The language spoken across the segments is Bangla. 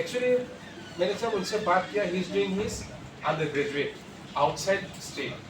एक्चुअली मैंने जब उनसे बात किया he is doing his undergraduate outside state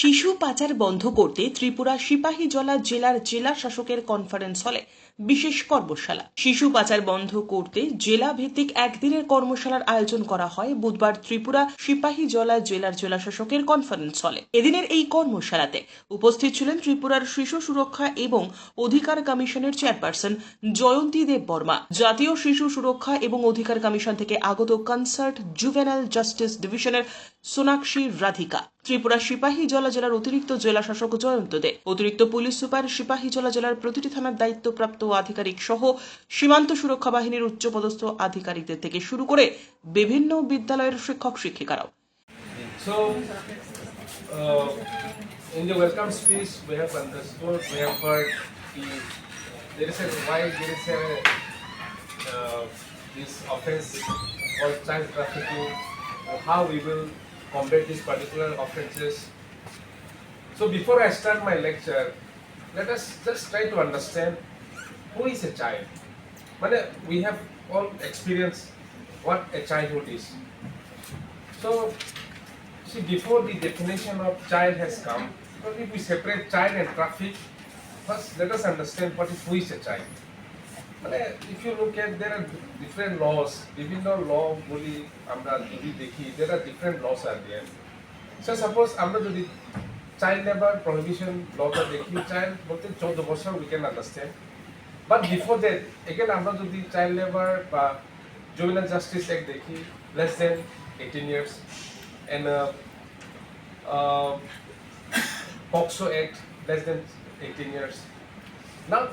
শিশু পাচার বন্ধ করতে ত্রিপুরা সিপাহীজলা জেলার জেলা শাসকের কনফারেন্স হলে বিশেষ কর্মশালা। শিশু পাচার বন্ধ করতে জেলা ভিত্তিক একদিনের কর্মশালার আয়োজন করা হয় বুধবার ত্রিপুরা সিপাহীজলা জেলার জেলা শাসকের কনফারেন্স হলে এদিনের এই কর্মশালাতে উপস্থিত ছিলেন ত্রিপুরার শিশু সুরক্ষা এবং অধিকার কমিশনের চেয়ারপারসন জয়ন্তী দেব বর্মা। জাতীয় শিশু সুরক্ষা এবং অধিকার কমিশন থেকে আগত কনসার্ট জুভেনাল জাস্টিস ডিভিশনের সোনাক্ষী রাধিকা। ত্রিপুরা সিপাহী জলা জেলার অতিরিক্ত জেলা শাসক জয়ন্ত দে। অতিরিক্ত পুলিশ সুপার সিপাহী জলা জেলার প্রতিটি থানার দায়িত্বপ্রাপ্ত আধিকারিক সহ সীমান্ত সুরক্ষা বাহিনীর উচ্চপদস্থ আধিকারিকদের থেকে শুরু করে বিভিন্ন বিদ্যালয়ের শিক্ষক শিক্ষিকারাও। Uh, in the welcome speech, we have understood, we have heard the, there is a why there is a uh, this offense called child trafficking, how we will combat these particular offences. So before I start my lecture, let us just try to understand who is a child. We have all experienced what a childhood is. So See, before the definition of child has come, but if we separate child and traffic, first let us understand what is who is a child. মানে if you look at there are different laws, বিভিন্ন বলি আমরা যদি দেখি there are different laws are there. So suppose আমরা যদি child labor prohibition lawটা দেখি child বলতে চোদ্দ বছর we can understand. But before that, again আমরা যদি child labor বা juvenile justice act দেখি less than 18 years and uh, uh, POXO Act less than 18 years. Now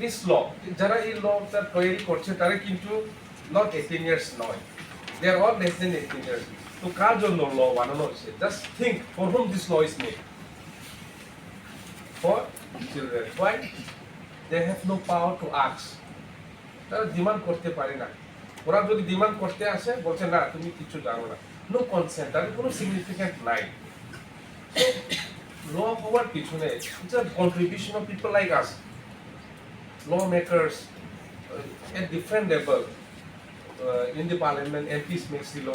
this law, যারা এই লটা তৈরি করছে তারা কিন্তু not 18 years নয়। They are all less than 18 years তো কার জন্য ল বানানো think for whom this law is made? For children why? They have no power to ask তারা ডিমান্ড করতে পারে না। ওরা যদি ডিমান্ড করতে আসে বলছে না তুমি কিছু জানো না। নো কনসেন্ট তাদের কোনো সিগনিফিকেন্ট নাই। ল হওয়ার পিছনে it's a contribution of people like us lawmakers at different level in the parliament MPs makes the law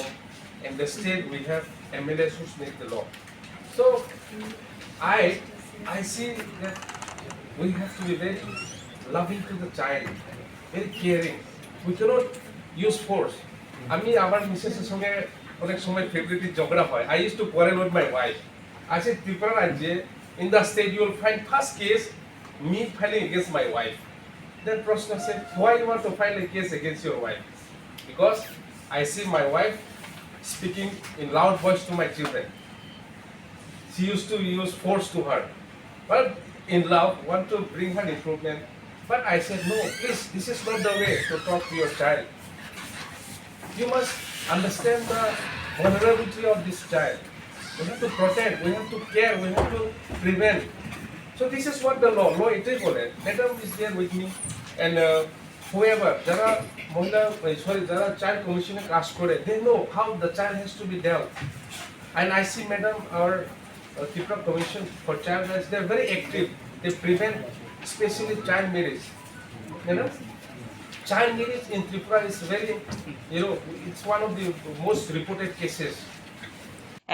and the state we have MLAs who make the law. So I I see that we have to be very loving to the child, very caring. We cannot use force. আমি আমার মিসেসের সঙ্গে অনেক সময় ফেব্রুয়ারি ঝগড়া হয় I use to quarrel with my wife আছে Tripura in the state you will find first case me filing against my wife Then Prashna said, why you want to file a case against your wife? Because I see my wife speaking in loud voice to my children. She used to use force to her. But in love, want to bring her improvement. But I said, no, please, this is not the way to talk to your child. You must understand the vulnerability of this child. We have to protect, we have to care, we have to prevent. So this is what the law, law is বলে. Madam is there with me and uh, whoever, যারা মহিলা সরি যারা চাইল্ড কমিশনে কাজ করে they know how the child has to be dealt. And I see madam our uh, Tripura Commission for Child Rights, they're very active. They prevent especially child marriage. You know? Child marriage in Tripura is very, you know, it's one of the most reported cases.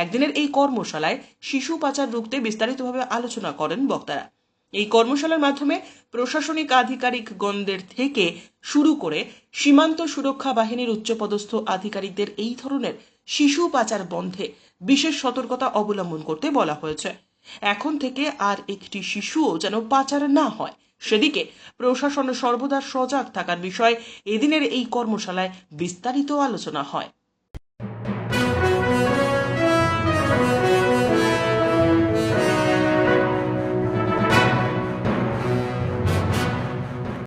একদিনের এই কর্মশালায় শিশু পাচার রুখতে বিস্তারিতভাবে আলোচনা করেন বক্তারা। এই কর্মশালার মাধ্যমে প্রশাসনিক আধিকারিকগণদের থেকে শুরু করে সীমান্ত সুরক্ষা বাহিনীর উচ্চপদস্থ আধিকারিকদের এই ধরনের শিশু পাচার বন্ধে বিশেষ সতর্কতা অবলম্বন করতে বলা হয়েছে। এখন থেকে আর একটি শিশুও যেন পাচার না হয়, সেদিকে প্রশাসন সর্বদা সজাগ থাকার বিষয়ে এদিনের এই কর্মশালায় বিস্তারিত আলোচনা হয়।